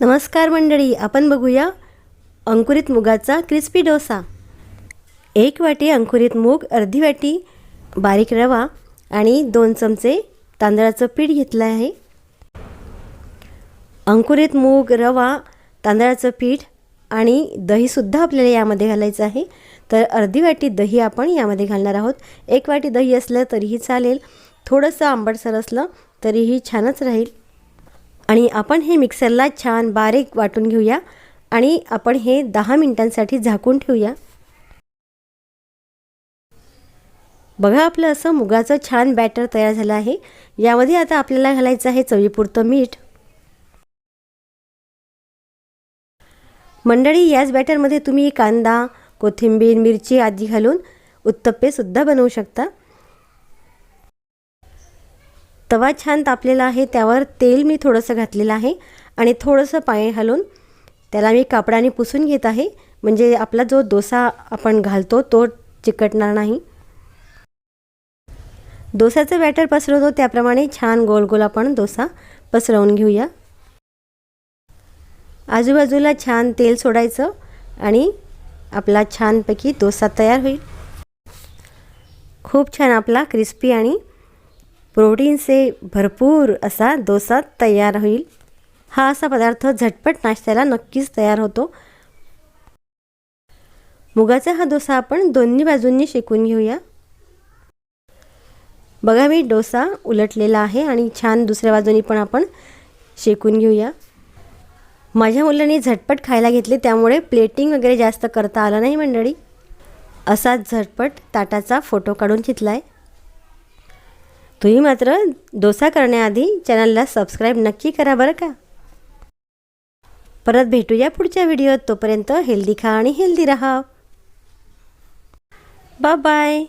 नमस्कार मंडळी आपण बघूया अंकुरित मुगाचा क्रिस्पी डोसा. एक वाटी अंकुरित मूग अर्धी वाटी बारीक रवा आणि दोन चमचे तांदळाचं पीठ घेतलं आहे. अंकुरित मूग रवा तांदळाचं पीठ आणि दहीसुद्धा आपल्याला यामध्ये घालायचं आहे. तर अर्धी वाटी दही आपण यामध्ये घालणार आहोत. एक वाटी दही असलं तरीही चालेल. थोडंसं आंबटसर असलं तरीही छानच राहील. आणि आपण हे मिक्सरला छान बारीक वाटून घेऊया आणि आपण हे दहा मिनटांसाठी झाकून ठेवूया. बघा आपलं असं मुगाचं छान बॅटर तयार झालं आहे. यामध्ये आता आपल्याला घालायचं आहे चवीपुरतं मीठ. मंडळी याच बॅटरमध्ये तुम्ही कांदा कोथिंबीर मिरची आदी घालून उत्तप्पेसुद्धा बनवू शकता. तवा छान तापलेला आहे त्यावर तेल मी थोडंसं घातलेलं आहे आणि थोडंसं पाणी घालून त्याला मी कापडाने पुसून घेत आहे. म्हणजे आपला जो डोसा आपण घालतो तो चिकटणार नाही. डोसाचं बॅटर पसरवतो त्याप्रमाणे छान गोल गोल आपण डोसा पसरवून घेऊया. आजूबाजूला छान तेल सोडायचं आणि आपला छानपैकी डोसा तयार होईल. खूप छान आपला क्रिस्पी आणि प्रोटीनचे भरपूर असा डोसा तयार होईल. हा असा पदार्थ झटपट नाश्त्याला नक्कीच तयार होतो. मुगाचा हा डोसा आपण दोन्ही बाजूंनी शेकून घेऊया. बघा मी डोसा उलटलेला आहे आणि छान दुसऱ्या बाजूनी पण आपण शेकून घेऊया. माझ्या मुलांनी झटपट खायला घेतले त्यामुळे प्लेटिंग वगैरे जास्त करता आलं नाही मंडळी. असा झटपट ताटाचा फोटो काढून घेतला आहे तुम्ही मात्र डोसा करण्याआधी चॅनलला सबस्क्राईब नक्की करा बरं का. परत भेटूया पुढच्या व्हिडिओत तोपर्यंत हेल्दी खा आणि हेल्दी राहा. Bye bye.